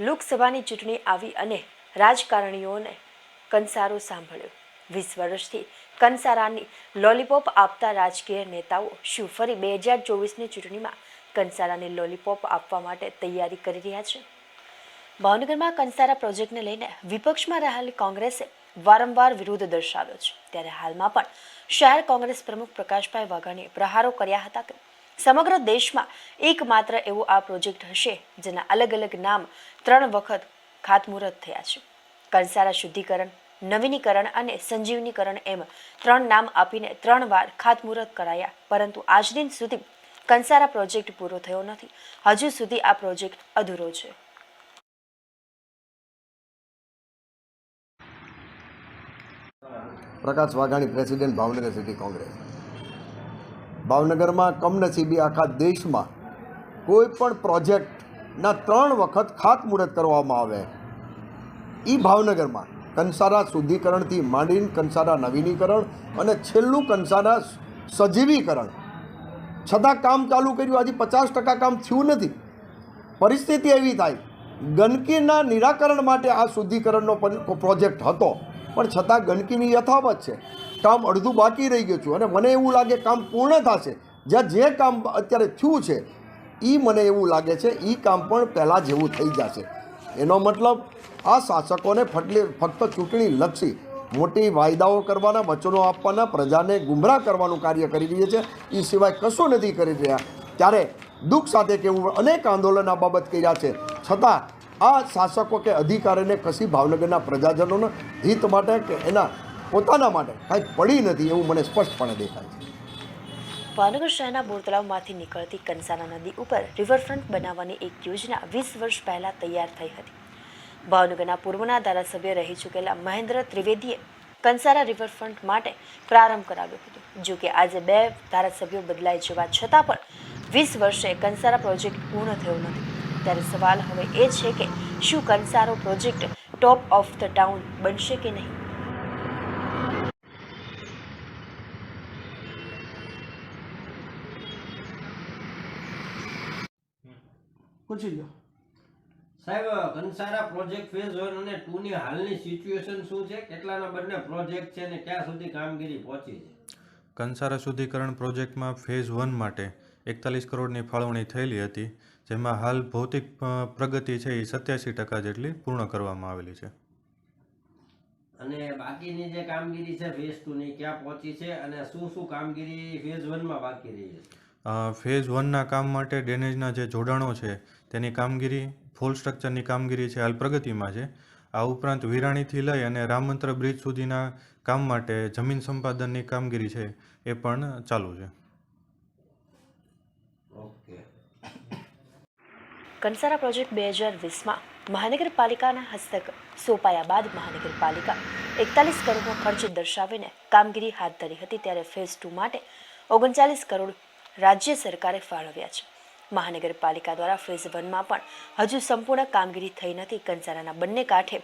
લોકસભાની ચૂંટણી આવી અને રાજકારણીઓને કંસારો સાંભળ્યો. વીસ વર્ષથી કંસારાની લોલીપોપ આપતા રાજકીય નેતાઓ શું ફરી બે હજાર ચોવીસની ચૂંટણીમાં કંસારાને લોલીપોપ આપવા માટે તૈયારી કરી રહ્યા છે? ભાવનગરમાં કંસારા પ્રોજેક્ટને લઈને વિપક્ષમાં રહેલી કોંગ્રેસે વારંવાર વિરોધ દર્શાવ્યો છે. ત્યારે હાલમાં પણ શહેર કોંગ્રેસ પ્રમુખ પ્રકાશભાઈ વાઘાણીએ પ્રહારો કર્યા હતા. કે સમગ્ર દેશમાં એકમાત્ર એવો આ પ્રોજેક્ટ હશે, જેના અલગ અલગ નામ ત્રણ વખત ખાતમુહૂર્ત થયા છે. કંસારા શુદ્ધિકરણ, નવીનીકરણ અને સંજીવનીકરણ એમ ત્રણ નામ આપીને ત્રણ વાર ખાતમુહૂર્ત કરાયા, પરંતુ આજ દિન સુધી કંસારા પ્રોજેક્ટ પૂરો થયો નથી. હજુ સુધી આ પ્રોજેક્ટ અધૂરો છે. Prakash Vaghani, president Bhavnagar city Congress. ભાવનગરમાં કમનસીબી આખા દેશમાં કોઈ પણ પ્રોજેક્ટના ત્રણ વખત ખાતમુહૂર્ત કરવામાં આવે. એ ભાવનગરમાં કંસારા શુદ્ધિકરણથી માંડીને કંસારા નવીનીકરણ અને છેલ્લું કંસારા સજીવીકરણ. છતાં કામ ચાલુ કર્યું, આજે પચાસ ટકા કામ થયું નથી. પરિસ્થિતિ એવી થાય, ગંદકીના નિરાકરણ માટે આ શુદ્ધિકરણનો પ્રોજેક્ટ હતો. પણ છતાં ગંદકીની યથાવત છે. કામ અડધું બાકી રહી ગયું છું અને મને એવું લાગે કામ પૂર્ણ થશે. જ્યાં જે કામ અત્યારે થયું છે એ મને એવું લાગે છે એ કામ પણ પહેલાં જેવું થઈ જશે. એનો મતલબ, આ શાસકોને ફટલી, ફક્ત ચૂંટણી લક્ષી મોટી વાયદાઓ કરવાના, વચનો આપવાના, પ્રજાને ગુમરાહ કરવાનું કાર્ય કરી રહ્યા છે એ સિવાય કશું નથી કરી રહ્યા. ત્યારે દુઃખ સાથે કેવું અનેક આંદોલન આ બાબત કર્યા છે. છતાં આ શાસકો કે અધિકારીને કશી ભાવનગરના પ્રજાજનોના હિત માટે કે એના પોતાના માટે કાંઈ પડી નથી એવું મને સ્પષ્ટપણે દેખાય છે. ભાવનગર શહેરના બોરતળાવમાંથી નીકળતી કંસારા નદી ઉપર રિવરફ્રન્ટ બનાવવાની એક યોજના વીસ વર્ષ પહેલાં તૈયાર થઈ હતી. ભાવનગરના પૂર્વના ધારાસભ્ય રહી ચૂકેલા મહેન્દ્ર ત્રિવેદીએ કંસારા રિવરફ્રન્ટ માટે પ્રારંભ કરાવ્યો હતો. જો કે આજે બે ધારાસભ્યો બદલાઈ જવા છતાં પણ વીસ વર્ષે કંસારા પ્રોજેક્ટ પૂર્ણ થયો નથી. ત્યારે સવાલ હવે એ છે કે શું કંસારો project top of the town બનશે કે નહીં? પૂછી લો સાહેબ કંસારા પ્રોજેક્ટ ફેઝ વન અને ટુ ની હાલની સિચ્યુએશન શું છે? કેટલાના બંને પ્રોજેક્ટ છે અને ક્યાં સુધી કામગીરી પહોંચી છે? કંસારા શુદ્ધિકરણ પ્રોજેક્ટમાં ફેઝ વન માટે એકતાલીસ કરોડની ફાળવણી થયેલી હતી. જેમાં હાલ ભૌતિક પ્રગતિ છે એ સત્યાસી ટકા જેટલી પૂર્ણ કરવામાં આવેલી છે. અને બાકીની જે કામગીરી છે ફેઝ ટુ ની ક્યાં પહોંચી છે અને શું શું કામગીરી ફેઝ વનમાં બાકી રહી છે? ફેઝ વનના કામ માટે ડેનેજના જે જોડાણો છે તેની કામગીરી ફોલ સ્ટ્રક્ચરની કામગીરી છે હાલ પ્રગતિમાં છે. આ ઉપરાંત વિરાણીથી લઈ અને રામમંત્ર બ્રિજ સુધીના કામ માટે જમીન સંપાદનની કામગીરી છે એ પણ ચાલુ છે. ઓકે. કંસારા પ્રોજેક્ટ બે હજાર વીસમાં મહાનગરપાલિકાના હસ્તક સોંપાયા બાદ મહાનગરપાલિકા એકતાલીસ કરોડનો ખર્ચ દર્શાવીને કામગીરી હાથ ધરી હતી ત્યારે ફેઝ ટુ માટે ઓગણચાલીસ કરોડ રાજ્ય સરકારે ફાળવ્યા છે. મહાનગરપાલિકા દ્વારા ફેઝ વનમાં પણ હજુ સંપૂર્ણ કામગીરી થઈ નથી. કંસારાના બંને કાંઠે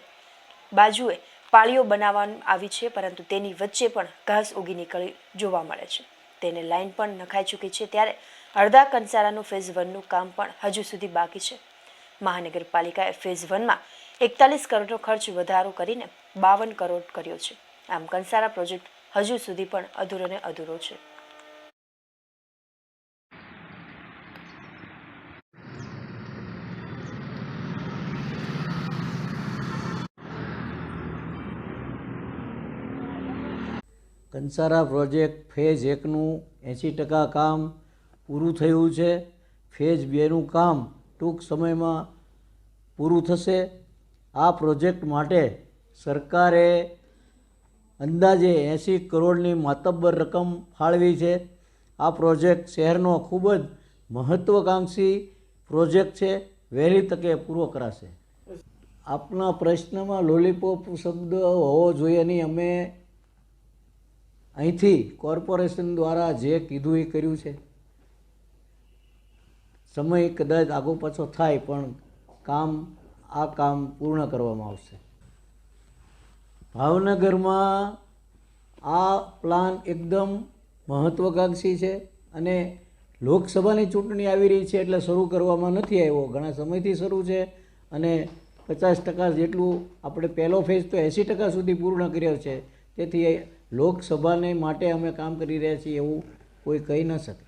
બાજુએ પાળીઓ બનાવવામાં આવી છે, પરંતુ તેની વચ્ચે પણ ઘાસ ઉગી નીકળી જોવા મળે છે. તેને લાઈન પણ નખાઈ ચૂકી છે ત્યારે અડધા કંસારાનું ફેઝ વનનું કામ પણ હજુ સુધી બાકી છે. મહાનગરપાલિકાએ ફેઝ વનમાં એકતાલીસ કરોડનો ખર્ચ વધારો કરીને બાવન કરોડ કર્યો છે. આમ કંસારા પ્રોજેક્ટ હજુ સુધી પણ અધૂરો ને અધૂરો છે. કંસારા પ્રોજેક્ટ ફેઝ એકનું એંસી ટકા કામ પૂરું થયું છે. ફેઝ બેનું કામ ટૂંક સમયમાં પૂરું થશે. આ પ્રોજેક્ટ માટે સરકારે અંદાજે એંસી કરોડની માતબ્બર રકમ ફાળવી છે. આ પ્રોજેક્ટ શહેરનો ખૂબ જ મહત્ત્વાકાંક્ષી પ્રોજેક્ટ છે. વહેલી તકે પૂરો કરાશે. આપના પ્રશ્નમાં લોલીપોપ શબ્દ હોવો જોઈએ નહીં. અમે અહીંથી કોર્પોરેશન દ્વારા જે કીધું એ કર્યું છે. સમય કદાચ આગો પાછો થાય, પણ કામ, આ કામ પૂર્ણ કરવામાં આવશે. ભાવનગરમાં આ પ્લાન એકદમ મહત્ત્વાકાંક્ષી છે અને લોકસભાની ચૂંટણી આવી રહી છે એટલે શરૂ કરવામાં નથી આવ્યો. ઘણા સમયથી શરૂ છે અને પચાસ ટકા જેટલું આપણે પહેલો ફેઝ તો એંસી ટકા સુધી પૂર્ણ કર્યો છે. તેથી લોકસભાને માટે અમે કામ કરી રહ્યા છીએ એવું કોઈ કહી ન શકે.